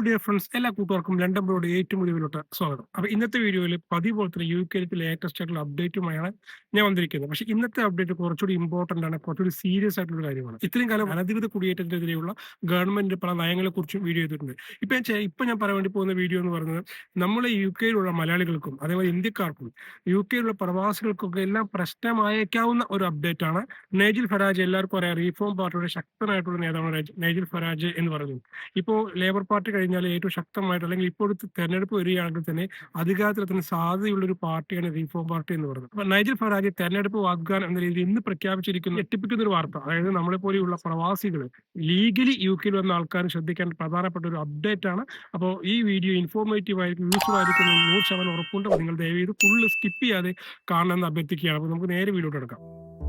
Dear friends എല്ലാ കൂട്ടുകാർക്കും London broad ഏറ്റവും മുഴുവനോട്ട് സ്വാഗതം. അപ്പൊ ഇന്നത്തെ വീഡിയോയിൽ പതിവ് പോലെ തന്നെ യു കെയിലത്തെ ലേറ്റസ്റ്റ് ആയിട്ടുള്ള അപ്ഡേറ്റുമായാണ് ഞാൻ വന്നിരിക്കുന്നത്. പക്ഷേ ഇന്നത്തെ അപ്ഡേറ്റ് കുറച്ചുകൂടി ഇമ്പോർട്ടന്റ് ആണ് കുറച്ചുകൂടി സീരിയസ് ആയിട്ടുള്ള കാര്യമാണ്. ഇത്രയും കാലം അനധികൃത കുടിയേറ്റത്തിനെതിരെയുള്ള ഗവൺമെന്റ് പല നയങ്ങളെ കുറിച്ചും വീഡിയോ ചെയ്തിട്ടുണ്ട്. ഇപ്പൊ ഇപ്പൊ ഞാൻ പറയാൻ വേണ്ടി പോകുന്ന വീഡിയോ എന്ന് പറയുന്നത് നമ്മളെ യു കെയിലുള്ള മലയാളികൾക്കും അതേപോലെ ഇന്ത്യക്കാർക്കും യു കെയിലുള്ള പ്രവാസികൾക്കൊക്കെ എല്ലാം പ്രശ്നമായേക്കാവുന്ന ഒരു അപ്ഡേറ്റ് ആണ് നേജിൽ ഫരാജ് എല്ലാവർക്കും അറിയാം റീഫോം പാർട്ടിയുടെ ശക്തനായിട്ടുള്ള നേതാവാണ് നേജ്- നേജിൽ ഫരാജ് എന്ന് പറയുന്നത്. ഇപ്പോൾ ലേബർ പാർട്ടി കഴിഞ്ഞാൽ ഏറ്റവും ശക്തമായിട്ട് അല്ലെങ്കിൽ ഇപ്പോഴത്തെ തെരഞ്ഞെടുപ്പ് വരികയാണെങ്കിൽ തന്നെ അധികാരത്തിലെത്തുന്ന സാധ്യതയുള്ള ഒരു പാർട്ടിയാണ് റീഫോം പാർട്ടി എന്ന് പറയുന്നത്. അപ്പൊ നൈജൽ ഫറാജ് തെരഞ്ഞെടുപ്പ് വാഗ്ദാനം എന്ന രീതിയിൽ ഇന്ന് പ്രഖ്യാപിച്ചിരിക്കുന്ന. ഞെട്ടിപ്പിക്കുന്ന ഒരു വാർത്ത. അതായത് നമ്മളെ പോലെയുള്ള പ്രവാസികൾ ലീഗലി യു കെയിൽ വന്ന ആൾക്കാർ ശ്രദ്ധിക്കേണ്ട പ്രധാനപ്പെട്ട ഒരു അപ്ഡേറ്റ് ആണ്. അപ്പോൾ ഈ വീഡിയോ ഇൻഫോർമേറ്റീവ് ആയിരിക്കും യൂസ്ഫുൾ ആയിരിക്കും നൂറ് ശതമാനം ഉറപ്പുണ്ട് നിങ്ങൾ ദയവ് ചെയ്ത് ഫുള്ള് സ്കിപ്പ് ചെയ്യാതെ കാണണമെന്ന് അഭ്യർത്ഥിക്കുകയാണ്. അപ്പോൾ നമുക്ക് നേരെ വീഡിയോ എടുക്കാം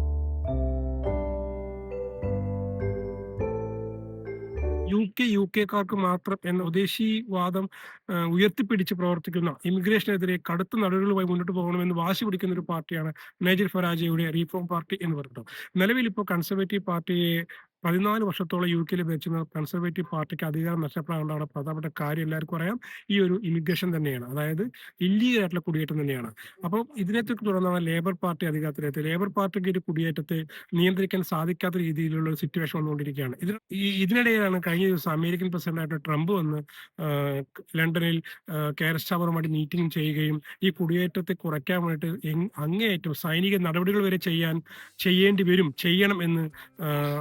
യു കെ യു കെക്കാർക്ക് മാത്രം എന്ന ഉദ്ദേശീവാദം വാദം ഉയർത്തിപ്പിടിച്ച് പ്രവർത്തിക്കുന്ന ഇമിഗ്രേഷനെതിരെ കടുത്ത നടപടികളുമായി മുന്നോട്ട് പോകണമെന്ന് വാശി പിടിക്കുന്ന ഒരു പാർട്ടിയാണ് നൈജർ ഫരാജയുടെ റീഫോം പാർട്ടി എന്ന് പറയുന്നത്. നിലവിൽ ഇപ്പോൾ കൺസർവേറ്റീവ് പാർട്ടിയെ പതിനാല് വർഷത്തോളം യു കെയിൽ ഭരിച്ചിരുന്ന കൺസർവേറ്റീവ് പാർട്ടിക്ക് അധികാരം നഷ്ടപ്പെടാനുള്ള പ്രധാനപ്പെട്ട കാര്യം എല്ലാവർക്കും അറിയാം. ഈ ഒരു ഇമിഗ്രേഷൻ തന്നെയാണ്. അതായത് ഇല്ലീഗൽ ആയിട്ടുള്ള കുടിയേറ്റം തന്നെയാണ്. അപ്പോൾ ഇതിനെ തുടർന്നാണ് ലേബർ പാർട്ടി അധികാരത്തിലെത്തി ലേബർ പാർട്ടിക്ക് ഒരു കുടിയേറ്റത്തെ നിയന്ത്രിക്കാൻ സാധിക്കാത്ത രീതിയിലുള്ള ഒരു സിറ്റുവേഷൻ വന്നുകൊണ്ടിരിക്കുകയാണ്. ഇത് ഇതിനിടയിലാണ് കഴിഞ്ഞ ദിവസം അമേരിക്കൻ പ്രസിഡന്റായിട്ട് ട്രംപ് വന്ന് ലണ്ടനിൽ കെയർസ്റ്റാവറുമായിട്ട് മീറ്റിംഗ് ചെയ്യുകയും ഈ കുടിയേറ്റത്തെ കുറയ്ക്കാൻ വേണ്ടിയിട്ട് അങ്ങേയറ്റം സൈനിക നടപടികൾ വരെ ചെയ്യാൻ ചെയ്യേണ്ടി വരും ചെയ്യണം എന്ന്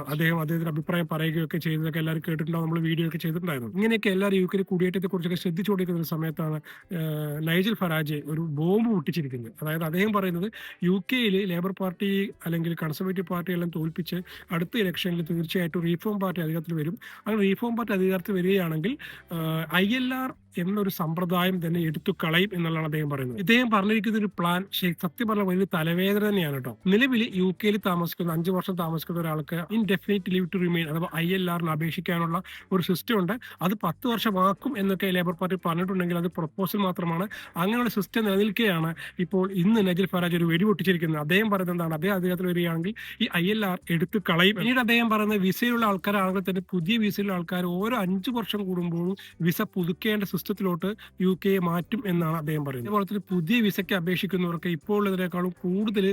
അദ്ദേഹം അദ്ദേഹത്തിന്റെ അഭിപ്രായം പറയുകയൊക്കെ ചെയ്യുന്നതൊക്കെ എല്ലാവരും കേട്ടിട്ടുണ്ടാവും. നമ്മൾ വീഡിയോ ഒക്കെ ചെയ്തിട്ടുണ്ടായിരുന്നു. ഇങ്ങനെയൊക്കെ എല്ലാവരും യു കെയിൽ കുടിയേറ്റത്തെ കുറിച്ചൊക്കെ ശ്രദ്ധിച്ചുകൊണ്ടിരിക്കുന്ന സമയത്താണ് നൈജൽ ഫറാജെ ഒരു ബോംബ് പൊട്ടിച്ചിരിക്കുന്നത്. അതായത് അദ്ദേഹം പറയുന്നത് യു കെയിൽ ലേബർ പാർട്ടി അല്ലെങ്കിൽ കൺസർവേറ്റീവ് പാർട്ടി എല്ലാം തോൽപ്പിച്ച് അടുത്ത ഇലക്ഷനിൽ തീർച്ചയായിട്ടും റീഫോം പാർട്ടി അധികാരത്തിൽ വരും. അങ്ങനെ റീഫോം പാർട്ടി അധികാരത്തിൽ വരികയാണെങ്കിൽ ഐ എൽ ആർ എന്നൊരു സമ്പ്രദായം തന്നെ എടുത്തു കളയും എന്നുള്ളതാണ് അദ്ദേഹം പറയുന്നത്. ഇദ്ദേഹം പറഞ്ഞിരിക്കുന്ന ഒരു പ്ലാൻ സത്യം പറഞ്ഞ വലിയ തലവേദന തന്നെയാണ് കേട്ടോ. നിലവിൽ യു കെയിൽ താമസിക്കുന്ന അഞ്ച് വർഷം താമസിക്കുന്ന ഒരാൾക്ക് ഇൻഡെഫിനിറ്റ് ലീവ് ടു റിമെയിൻ അഥവാ ഐ എൽ ആറിന് അപേക്ഷിക്കാനുള്ള ഒരു സിസ്റ്റം ഉണ്ട്. അത് പത്ത് വർഷമാക്കും എന്നൊക്കെ ലേബർ പാർട്ടി പറഞ്ഞിട്ടുണ്ടെങ്കിൽ അത് പ്രപ്പോസൽ മാത്രമാണ്. അങ്ങനെയുള്ള സിസ്റ്റം നിലനിൽക്കുകയാണ് ഇപ്പോൾ ഇന്ന് നജിൽ ഫറാജ് ഒരു വെടിപൊട്ടിച്ചിരിക്കുന്നത് അദ്ദേഹം പറയുന്നത് എന്താണ്? അദ്ദേഹം അദ്ദേഹത്തിൽ വരികയാണെങ്കിൽ ഈ ഐ എൽ ആർ എടുത്തു കളയും. പിന്നീട് അദ്ദേഹം പറയുന്ന വിസയിലുള്ള ആൾക്കാരാണെങ്കിൽ തന്നെ പുതിയ വിസയിലുള്ള ആൾക്കാർ ഓരോ അഞ്ച് വർഷം കൂടുമ്പോഴും വിസ പുതുക്കേണ്ട സിസ്റ്റത്തിലോട്ട് യു കെ മാറ്റും എന്നാണ് അദ്ദേഹം പറയുന്നത്. അതുപോലെ തന്നെ പുതിയ വിസയ്ക്ക് അപേക്ഷിക്കുന്നവർക്ക് ഇപ്പോൾ ഉള്ളതിനേക്കാളും കൂടുതൽ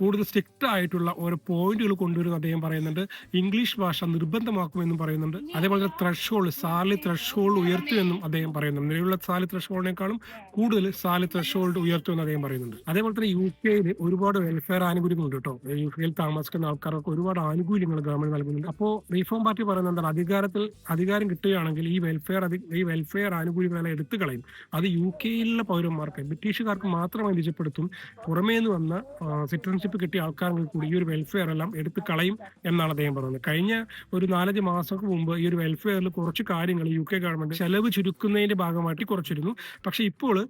കൂടുതൽ സ്ട്രിക്റ്റ് ആയിട്ടുള്ള ഓരോ പോയിന്റുകൾ കൊണ്ടുവരുന്ന അദ്ദേഹം പറയുന്നുണ്ട്. ഇംഗ്ലീഷ് ഭാഷ നിർബന്ധമാക്കുമെന്നും പറയുന്നുണ്ട്. അതേപോലെ തന്നെ ത്രഷ് ഹോൾഡ് സാലി ത്രഷ് ഹോൾഡ് ഉയർത്തുമെന്നും അദ്ദേഹം പറയുന്നുണ്ട്. നിലവിലുള്ള സാലി ത്രഷ് ഹോൾഡിനേക്കാളും കൂടുതൽ സാലി ത്രഷ് ഹോൾഡ് ഉയർത്തുമെന്ന് അദ്ദേഹം പറയുന്നുണ്ട്. അതേപോലെ തന്നെ യു കെയിൽ ഒരുപാട് വെൽഫെയർ ആനുകൂല്യങ്ങളുണ്ട് കേട്ടോ. യു കെയിൽ താമസിക്കുന്ന ആൾക്കാർക്ക് ഒരുപാട് ആനുകൂല്യങ്ങൾ ഗവൺമെന്റ് നൽകുന്നുണ്ട്. അപ്പോൾ റീഫോം പാർട്ടി പറയുന്നത് എന്താണ്? അധികാരത്തിൽ അധികാരം കിട്ടുകയാണെങ്കിൽ ഈ വെൽഫെയർ ഈ വെൽഫെയർ ആനുകൂല്യങ്ങളെല്ലാം എടുത്തു കളയും. അത് യു കെയിലുള്ള പൗരന്മാർക്ക് ബ്രിട്ടീഷുകാർക്ക് മാത്രമായി നിജപ്പെടുത്തും. പുറമേ നിന്ന് വന്ന സിറ്റിസൺഷിപ്പ് കിട്ടിയ ആൾക്കാർക്ക് കൂടി ഈ ഒരു വെൽഫെയർ എല്ലാം എടുത്തു കളയും എന്നാണ് അദ്ദേഹം പറയുന്നത് കഴിഞ്ഞ ഒരു നാലഞ്ച് മാസങ്ങൾക്ക് മുമ്പ് ഈ ഒരു വെൽഫെയറിൽ കുറച്ച് കാര്യങ്ങൾ യു കെ ഗവൺമെന്റ് ചെലവ് ചുരുക്കുന്നതിന്റെ ഭാഗമായിട്ട് കുറച്ചിരുന്നു. പക്ഷെ ഇപ്പോൾ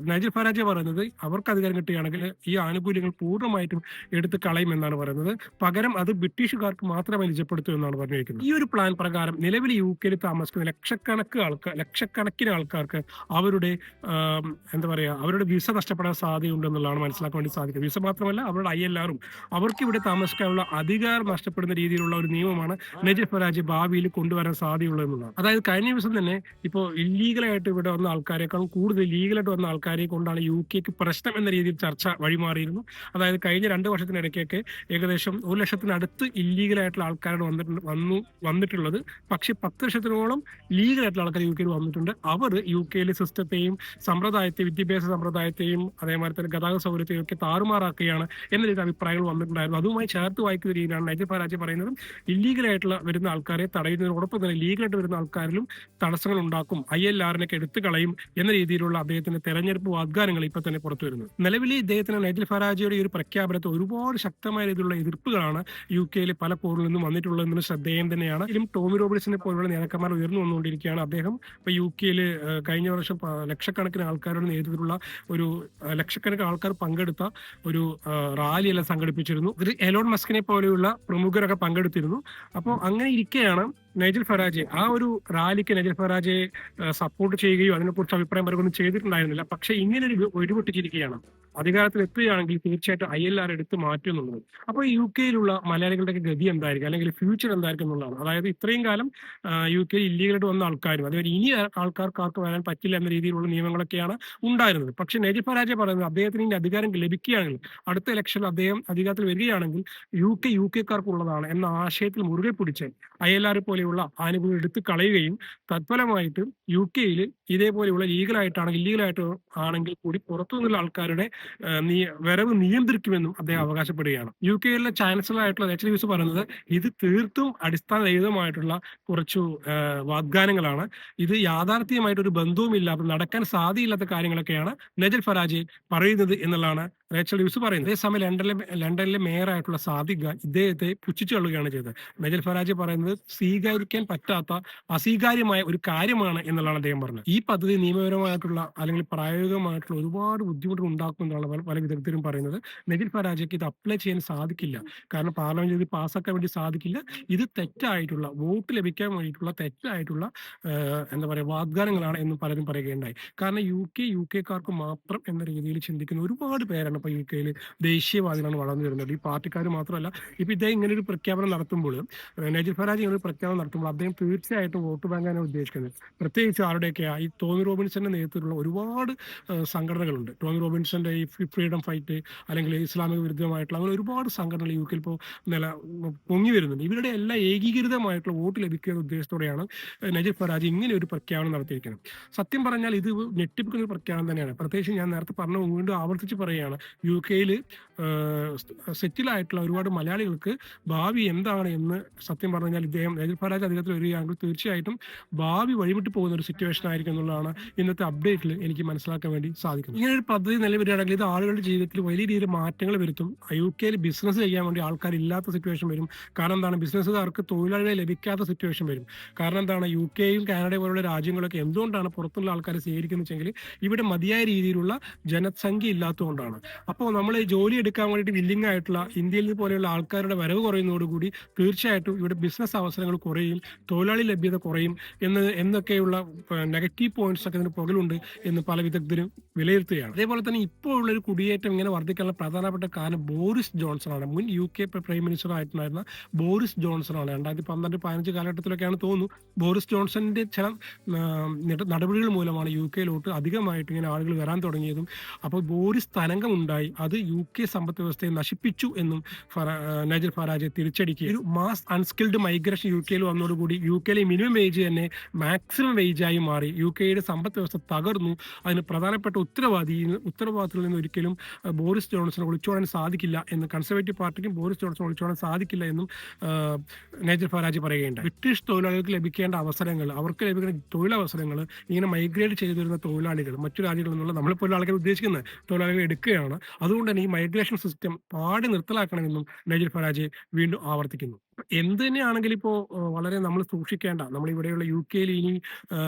നൈജൽ ഫരാജ പറയുന്നത് അവർക്ക് അധികാരം കിട്ടുകയാണെങ്കിൽ ഈ ആനുകൂല്യങ്ങൾ പൂർണമായിട്ടും എടുത്തു കളയും എന്നാണ് പറയുന്നത്. പകരം അത് ബ്രിട്ടീഷുകാർക്ക് മാത്രമായി നിജപ്പെടുത്തും എന്നാണ് പറഞ്ഞിരിക്കുന്നത്. ഈ ഒരു പ്ലാൻ പ്രകാരം നിലവിൽ യു കെയിൽ താമസിക്കുന്ന ലക്ഷക്കണക്ക് ലക്ഷക്കണക്കിന് ആൾക്കാർക്ക് അവരുടെ എന്താ പറയുക അവരുടെ വിസ നഷ്ടപ്പെടാൻ സാധ്യതയുണ്ടെന്നുള്ളതാണ് മനസ്സിലാക്കാൻ വേണ്ടി സാധിക്കുന്നത് വിസ മാത്രമല്ല അവരുടെ ഐ എല്ലാവരും അവർക്ക് ഇവിടെ താമസിക്കാനുള്ള അധികാരം നഷ്ടപ്പെടുന്ന രീതിയിലുള്ള ഒരു നിയമമാണ് നജീഫ് ഫരാജ് ഭാവിയിൽ കൊണ്ടുവരാൻ സാധ്യതയുള്ളത് എന്നുള്ളതാണ്. അതായത് കഴിഞ്ഞ ദിവസം തന്നെ ഇപ്പോൾ ഇല്ലീഗലായിട്ട് ഇവിടെ വന്ന ആൾക്കാരെക്കാളും കൂടുതൽ ലീഗലായിട്ട് വന്ന ആൾക്കാരെ കൊണ്ടാണ് യു കെക്ക് പ്രശ്നം എന്ന രീതിയിൽ ചർച്ച വഴിമാറിയിരുന്നു. അതായത് കഴിഞ്ഞ രണ്ട് വർഷത്തിനിടയ്ക്കൊക്കെ ഏകദേശം ഒരു ലക്ഷത്തിനടുത്ത് ഇല്ലീഗലായിട്ടുള്ള ആൾക്കാരാണ് വന്നിട്ടുണ്ട് വന്നു വന്നിട്ടുള്ളത്. പക്ഷേ പത്ത് ലക്ഷത്തിനോളം ലീഗലായിട്ടുള്ള ആൾക്കാർ യു കെയിൽ വന്നിട്ടുണ്ട്. അവർ യു കെയിലെ സിസ്റ്റത്തെയും സമ്പ്രദായത്തെ വിദ്യാഭ്യാസ സമ്പ്രദായത്തെയും അതേമാതിരി തന്നെ ഗതാഗത സൗകര്യത്തെയും ഒക്കെ താറുമാറാക്കുകയാണ് എന്ന രീതിയിൽ അഭിപ്രായങ്ങൾ വന്നിട്ടുണ്ടായിരുന്നു. അതുമായി ചേർത്ത് വായിക്കുന്ന രീതിയിലാണ് നൈജ പരാജയ പറയുന്നത്. ഇല്ലീഗലായിട്ടുള്ള വരുന്ന ആൾക്കാരെ തടയുന്നതിനോടൊപ്പം തന്നെ ലീഗലായിട്ട് വരുന്ന ആൾക്കാരിലും തടസ്സങ്ങൾ ഉണ്ടാക്കും. ഐ എൽ ആറിനൊക്കെ എടുത്തു കളയും എന്ന രീതിയിലുള്ള അദ്ദേഹത്തിന്റെ തെരഞ്ഞെടുപ്പ് വാഗ്ദാനങ്ങൾ ഇപ്പൊ തന്നെ പുറത്തു വരുന്നത് നിലവിൽ ഇദ്ദേഹത്തിന് നൈജൽ ഫരാജയുടെ ഒരു പ്രഖ്യാപനത്തെ ഒരുപാട് ശക്തമായ രീതിയിലുള്ള എതിർപ്പുകളാണ് യു കെയിലെ പല പോറിൽ നിന്നും വന്നിട്ടുള്ളതെന്ന് ശ്രദ്ധേയം തന്നെയാണ്. ഇതിലും ടോമി റോബിൻസിനെ പോലുള്ള നേതാക്കന്മാർ ഉയർന്നു വന്നുകൊണ്ടിരിക്കുകയാണ്. അദ്ദേഹം ഇപ്പൊ യു കെയിൽ കഴിഞ്ഞ വർഷം ലക്ഷക്കണക്കിന് ആൾക്കാരുടെ നേതൃത്വത്തിലുള്ള ഒരു ലക്ഷക്കണക്കിന് ആൾക്കാർ പങ്കെടുത്ത ഒരു റാലിയെല്ലാം സംഘടിപ്പിച്ചിരുന്നു. ഇതിൽ എലോൺ മസ്കിനെ പോലെയുള്ള പ്രമുഖരൊക്കെ പങ്കെടുത്തിരുന്നു. അപ്പോൾ അങ്ങനെ ഇരിക്കെയാണ് നൈജൽ ഫറാജെ ആ ഒരു റാലിക്ക് നൈജൽ ഫറാജെ സപ്പോർട്ട് ചെയ്യുകയോ അതിനെക്കുറിച്ച് അഭിപ്രായം പറയുകയൊന്നും ചെയ്തിട്ടുണ്ടായിരുന്നില്ല. പക്ഷെ ഇങ്ങനെ ഒരു ഒഴിവിട്ടിരിക്കുകയാണ് അധികാരത്തിൽ എത്തുകയാണെങ്കിൽ തീർച്ചയായിട്ടും ഐ എൽ ആർ എടുത്ത് മാറ്റും എന്നുള്ളത്. അപ്പോൾ യു കെയിലുള്ള മലയാളികളുടെ ഗതി എന്തായിരിക്കും? അല്ലെങ്കിൽ ഫ്യൂച്ചർ എന്തായിരിക്കും എന്നുള്ളതാണ്. അതായത് ഇത്രയും കാലം യു കെ ഇല്ലീഗലായിട്ട് വന്ന ആൾക്കാരും അതുപോലെ ഇനി ആൾക്കാർക്ക് വരാൻ പറ്റില്ല എന്ന രീതിയിലുള്ള നിയമങ്ങളൊക്കെയാണ് ഉണ്ടായിരുന്നത്. പക്ഷെ നജീബ് പരാജയ പറയുന്നത് അദ്ദേഹത്തിന് ഇനി അധികാരം ലഭിക്കുകയാണെങ്കിൽ അടുത്ത ഇലക്ഷനിൽ അദ്ദേഹം അധികാരത്തിൽ വരികയാണെങ്കിൽ യു കെ യു കെക്കാർക്കുള്ളതാണ് എന്ന ആശയത്തിൽ മുറുകെ പിടിച്ച് ഐ എൽ ആർ പോലെയുള്ള ആനുകൂല്യം എടുത്ത് കളയുകയും തത്ഫലമായിട്ട് യു കെയിൽ ഇതേപോലെയുള്ള ലീഗലായിട്ടാണെങ്കിൽ ഇല്ലീഗലായിട്ട് ആണെങ്കിൽ കൂടി പുറത്തു നിന്നുള്ള ആൾക്കാരുടെ വരവ് നിയന്ത്രിക്കുമെന്നും അദ്ദേഹം അവകാശപ്പെടുകയാണ്. യു കെയിലെ ചാൻസലർ ആയിട്ടുള്ള എച്ച് ഡി പറയുന്നത് ഇത് തീർത്തും അടിസ്ഥാന രഹിതമായിട്ടുള്ള കുറച്ചു വാഗ്ദാനങ്ങളാണ്. ഇത് യാഥാർത്ഥ്യമായിട്ട് ഒരു ബന്ധവുമില്ല നടക്കാൻ സാധ്യയില്ലാത്ത കാര്യങ്ങളൊക്കെയാണ് നജൽ ഫരാജി പറയുന്നത് എന്നുള്ളതാണ് റേച്ചൽ യൂസ് പറയുന്നത് അതേസമയം ലണ്ടനിലെ ലണ്ടനിലെ മേയറായിട്ടുള്ള ഖാൻ ഇദ്ദേഹത്തെ പുച്ഛിച്ചു കളുകയാണ് ചെയ്തത്. നജൽ ഫരാജ് പറയുന്നത് സ്വീകരിക്കാൻ പറ്റാത്ത അസ്വീകാര്യമായ ഒരു കാര്യമാണ് എന്നുള്ളതാണ് അദ്ദേഹം പറഞ്ഞത്. ഈ പദ്ധതി നിയമപരമായിട്ടുള്ള അല്ലെങ്കിൽ പ്രായോഗികമായിട്ടുള്ള ഒരുപാട് ബുദ്ധിമുട്ടുകൾ ഉണ്ടാക്കുമെന്നാണ് എന്നുള്ള പല വിദഗ്ധരും പറയുന്നത് നജൽ ഫരാജയ്ക്ക് ഇത് അപ്ലൈ ചെയ്യാൻ സാധിക്കില്ല. കാരണം പാർലമെന്റ് ഇത് പാസ്സാക്കാൻ വേണ്ടി സാധിക്കില്ല. ഇത് തെറ്റായിട്ടുള്ള വോട്ട് ലഭിക്കാൻ വേണ്ടിയിട്ടുള്ള തെറ്റായിട്ടുള്ള എന്താ പറയുക വാഗ്ദാനങ്ങളാണ് എന്ന് പലരും പറയുകയുണ്ടായി. കാരണം യു കെ യു കെക്കാർക്ക് മാത്രം എന്ന രീതിയിൽ ചിന്തിക്കുന്ന ഒരുപാട് പേരാണ് ഇപ്പൊ യു കെയിൽ ദേശീയവാദികളാണ് വളർന്നു വരുന്നത്. ഈ പാർട്ടിക്കാർ മാത്രമല്ല ഇപ്പൊ ഇദ്ദേഹം ഇങ്ങനെ ഒരു പ്രഖ്യാപനം നടത്തുമ്പോൾ നജീർ ഫറാജ് ഇങ്ങനെ ഒരു പ്രഖ്യാപനം നടത്തുമ്പോൾ അദ്ദേഹം തീർച്ചയായിട്ടും വോട്ട് ബാങ്കാണ് ഉദ്ദേശിക്കുന്നത്. പ്രത്യേകിച്ച് ആരുടെയൊക്കെ ഈ ടോമി റോബിൻസന്റെ നേതൃത്വത്തിലുള്ള ഒരുപാട് സംഘടനകളുണ്ട്. ടോമി റോബിൻസന്റെ ഈ ഫ്രീഡം ഫൈറ്റ് അല്ലെങ്കിൽ ഇസ്ലാമിക വിരുദ്ധമായിട്ടുള്ള അങ്ങനെ ഒരുപാട് സംഘടനകൾ യു കെയിൽ ഇപ്പോൾ നില പൊങ്ങി വരുന്നുണ്ട്. ഇവരുടെ എല്ലാം ഏകീകൃതമായിട്ടുള്ള വോട്ട് ലഭിക്കുന്ന ഉദ്ദേശത്തോടെയാണ് നജീബ് ഫറാജ് ഇങ്ങനെ ഒരു പ്രഖ്യാപനം നടത്തിയിരിക്കുന്നത്. സത്യം പറഞ്ഞാൽ ഇത് ഞെട്ടിപ്പിക്കുന്ന ഒരു പ്രഖ്യാപനം തന്നെയാണ്. പ്രത്യേകിച്ച് ഞാൻ നേരത്തെ പറഞ്ഞു വീണ്ടും ആവർത്തിച്ച് പറയുകയാണ് യു കെയിൽ സെറ്റിലായിട്ടുള്ള ഒരുപാട് മലയാളികൾക്ക് ഭാവി എന്താണ് എന്ന് സത്യം പറഞ്ഞു കഴിഞ്ഞാൽ ഇദ്ദേഹം നജീബ് അദ്ദേഹത്തിൽ വരികയാണെങ്കിൽ തീർച്ചയായിട്ടും ഭാവി വഴിവിട്ട് പോകുന്ന ഒരു സിറ്റുവേഷൻ ആയിരിക്കും എന്നുള്ളതാണ് ഇന്നത്തെ അപ്ഡേറ്റിൽ എനിക്ക് മനസ്സിലാക്കാൻ വേണ്ടി സാധിക്കുന്നത്. ഇങ്ങനെ ഒരു പദ്ധതി നിലവിലാണെങ്കിൽ ഇത് ആളുകളുടെ ജീവിതത്തിൽ വലിയ രീതിയിൽ മാറ്റങ്ങൾ വരുത്തും. യു കെയിൽ ബിസിനസ് ചെയ്യാൻ വേണ്ടി ആൾക്കാരില്ലാത്ത സിറ്റുവേഷൻ വരും. കാരണം എന്താണ്? ബിസിനസ്സുകാർക്ക് തൊഴിലാളികളെ ലഭിക്കാത്ത സിറ്റുവേഷൻ വരും. കാരണം എന്താണ്? യു കെയും കാനഡ പോലുള്ള രാജ്യങ്ങളൊക്കെ എന്തുകൊണ്ടാണ് പുറത്തുള്ള ആൾക്കാരെ സ്വീകരിക്കുന്നതെങ്കിൽ ഇവിടെ മതിയായ രീതിയിലുള്ള ജനസംഖ്യ ഇല്ലാത്തതുകൊണ്ടാണ്. അപ്പോൾ നമ്മൾ ജോലി എടുക്കാൻ വേണ്ടിയിട്ട് വില്ലിംഗ് ആയിട്ടുള്ള ഇന്ത്യയിൽ പോലെയുള്ള ആൾക്കാരുടെ വരവ് കുറയുന്നതോടുകൂടി തീർച്ചയായിട്ടും ഇവിടെ ബിസിനസ് അവസരങ്ങൾ കുറയും തൊഴിലാളി ലഭ്യത കുറയും എന്ന് എന്നൊക്കെയുള്ള നെഗറ്റീവ് പോയിന്റ്സ് ഒക്കെ ഇതിന് പുകലുണ്ട് എന്ന് പല വിദഗ്ധരും വിലയിരുത്തുകയാണ്. അതേപോലെ തന്നെ ഇപ്പോൾ ഉള്ള ഒരു കുടിയേറ്റം ഇങ്ങനെ വർദ്ധിക്കാനുള്ള പ്രധാനപ്പെട്ട കാരണം ബോറിസ് ജോൺസൺ ആണ്. മുൻ യു കെ പ്രൈം മിനിസ്റ്റർ ആയിട്ടുണ്ടായിരുന്ന ബോറിസ് ജോൺസൺ ആണ്. രണ്ടായിരത്തി പന്ത്രണ്ട് പതിനഞ്ച് കാലഘട്ടത്തിലൊക്കെയാണ് തോന്നുന്നു ബോറിസ് ജോൺസന്റെ ചില നടപടികൾ മൂലമാണ് യു കെയിലോട്ട് അധികമായിട്ട് ഇങ്ങനെ ആളുകൾ വരാൻ തുടങ്ങിയതും. അപ്പോൾ ബോറിസ് തരംഗം ഉണ്ടായി. അത് യു കെ സമ്പദ് വ്യവസ്ഥയെ നശിപ്പിച്ചു എന്നും നജർ ഫറാജ് തിരിച്ചടിക്കുക ഒരു മാസ് അൺസ്കിൽഡ് മൈഗ്രേഷൻ യു കെയിൽ വന്നതോടുകൂടി യു കെയിലെ മിനിമം വേജ് തന്നെ മാക്സിമം വേജായി മാറി. യു കെയുടെ സമ്പദ് വ്യവസ്ഥ തകർന്നു. അതിന് പ്രധാനപ്പെട്ട ഉത്തരവാദി ഉത്തരവാദിത്തത്തിൽ നിന്ന് ഒരിക്കലും ബോറിസ് ജോൺസൺ ഒളിച്ചോടാൻ സാധിക്കില്ല എന്ന് കൺസർവേറ്റീവ് പാർട്ടിക്കും ബോറിസ് ജോൺസൺ ഒളിച്ചോടാൻ സാധിക്കില്ല എന്നും നജർ ഫറാജ് പറയുകയുണ്ട് ബ്രിട്ടീഷ് തൊഴിലാളികൾക്ക് ലഭിക്കേണ്ട അവസരങ്ങൾ അവർക്ക് ലഭിക്കുന്ന തൊഴിലവസരങ്ങൾ ഇങ്ങനെ മൈഗ്രേറ്റ് ചെയ്തു വരുന്ന തൊഴിലാളികൾ മറ്റു രാജ്യങ്ങളിൽ നിന്നുള്ള നമ്മളിപ്പോൾ ആൾക്കാർ ഉദ്ദേശിക്കുന്നത് തൊഴിലാളികൾ എടുക്കുകയാണ്? അതുകൊണ്ട് തന്നെ ഈ മൈഗ്രേഷൻ സിസ്റ്റം പാടി നിർത്തലാക്കണമെന്നും നജീർ ഫറാജ് വീണ്ടും ആവർത്തിക്കുന്നു. എന്ത് തന്നെയാണെങ്കിലും ഇപ്പോൾ വളരെ നമ്മൾ സൂക്ഷിക്കേണ്ട. നമ്മൾ ഇവിടെയുള്ള യു കെയിൽ ഇനി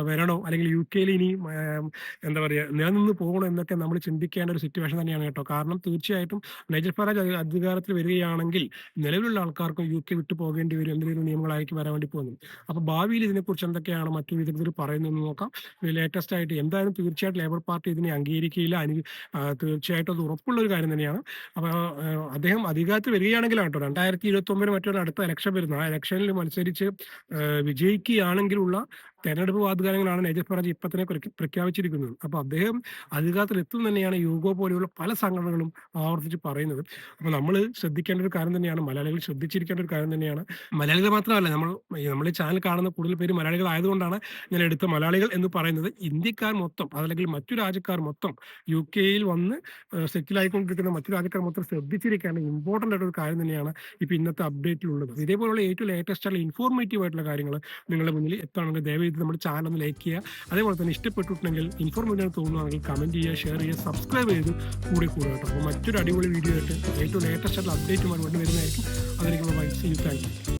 വരണോ? അല്ലെങ്കിൽ യു കെയിൽ ഇനി എന്താ പറയുക നിലനിന്ന് പോകണോ എന്നൊക്കെ നമ്മൾ ചിന്തിക്കേണ്ട ഒരു സിറ്റുവേഷൻ തന്നെയാണ് കേട്ടോ. കാരണം തീർച്ചയായിട്ടും നൈജർ ഫറാജ് അധികാരത്തിൽ വരികയാണെങ്കിൽ നിലവിലുള്ള ആൾക്കാർക്കും യു കെ വിട്ടു പോകേണ്ടി വരും. എന്തെങ്കിലും നിയമങ്ങളായിരിക്കും വരാൻ വേണ്ടി പോകുന്നത്. അപ്പോൾ ഭാവിയിൽ ഇതിനെക്കുറിച്ച് എന്തൊക്കെയാണ് മറ്റു വിദഗ്ധർ പറയുന്നതെന്ന് നോക്കാം. ലേറ്റസ്റ്റ് ആയിട്ട് എന്തായാലും തീർച്ചയായിട്ടും ലേബർ പാർട്ടി ഇതിനെ അംഗീകരിക്കില്ല അനു തീർച്ചയായിട്ടും അത് ഉറപ്പുള്ള ഒരു കാര്യം തന്നെയാണ്. അപ്പോൾ അദ്ദേഹം അധികാരത്തിൽ വരികയാണെങ്കിലാണ് കേട്ടോ. രണ്ടായിരത്തി ഇരുപത്തി ഒമ്പതിന് മറ്റൊരു അടുത്ത വരുന്നു ആ ഇലക്ഷനിൽ മത്സരിച്ച് വിജയിക്കുകയാണെങ്കിലുള്ള തെരഞ്ഞെടുപ്പ് വാഗ്ദാനങ്ങളാണ് നജീബ് ഫറാജ് ഇപ്പൊ പ്രഖ്യാപിച്ചിരിക്കുന്നത്. അപ്പൊ അദ്ദേഹം അധികാരത്തിൽ എത്തുന്നു തന്നെയാണ് യൂഗോ പോലെയുള്ള പല സംഘടനകളും ആവർത്തിച്ച് പറയുന്നത്. അപ്പൊ നമ്മൾ ശ്രദ്ധിക്കേണ്ട ഒരു കാര്യം തന്നെയാണ് മലയാളികൾ ശ്രദ്ധിച്ചിരിക്കേണ്ട ഒരു കാര്യം തന്നെയാണ്. മലയാളികൾ മാത്രമല്ല നമ്മൾ നമ്മൾ ചാനൽ കാണുന്ന കൂടുതൽ പേര് മലയാളികൾ ആയതുകൊണ്ടാണ് ഞാൻ എടുത്ത മലയാളികൾ എന്ന് പറയുന്നത്. ഇന്ത്യക്കാർ മൊത്തം അതല്ലെങ്കിൽ മറ്റു രാജ്യക്കാർ മൊത്തം യു കെയിൽ വന്ന് സെറ്റിൽ ആയിക്കൊണ്ടിരിക്കുന്ന മറ്റു രാജ്യക്കാർ മൊത്തം ശ്രദ്ധിച്ചിരിക്കേണ്ട ഇമ്പോർട്ടന്റ് ആയിട്ടുള്ള ഒരു കാര്യം തന്നെയാണ് ഇപ്പൊ ഇന്നത്തെ അപ്ഡേറ്റിലുള്ളത് ഇതേപോലുള്ള ഏറ്റവും ലേറ്റസ്റ്റ് ആയിട്ടുള്ള ഇൻഫോർമേറ്റീവ് ആയിട്ടുള്ള കാര്യങ്ങൾ നിങ്ങളുടെ മുന്നിൽ എത്താണെങ്കിൽ ദയവ് ചെയ്ത് നമ്മുടെ ചാനൽ ഒന്ന് ലൈക്ക് ചെയ്യുക. അതേപോലെ തന്നെ ഇഷ്ടപ്പെട്ടിട്ടുണ്ടെങ്കിൽ ഇൻഫോർമേറ്റീവ് തോന്നുകയാണെങ്കിൽ കമന്റ് ചെയ്യുക ഷെയർ ചെയ്യുക സബ്സ്ക്രൈബ് ചെയ്ത് കൂടെ കൂടുക കേട്ടോ. അപ്പോൾ മറ്റൊരു അടിപൊളി വീഡിയോ ആയിട്ട് ഏറ്റവും ലേറ്റസ്റ്റ് ആയിട്ടുള്ള അപ്ഡേറ്റുമായി വേണ്ടി വരുന്നതായിരിക്കും. അതിലേക്ക് bye see you thank you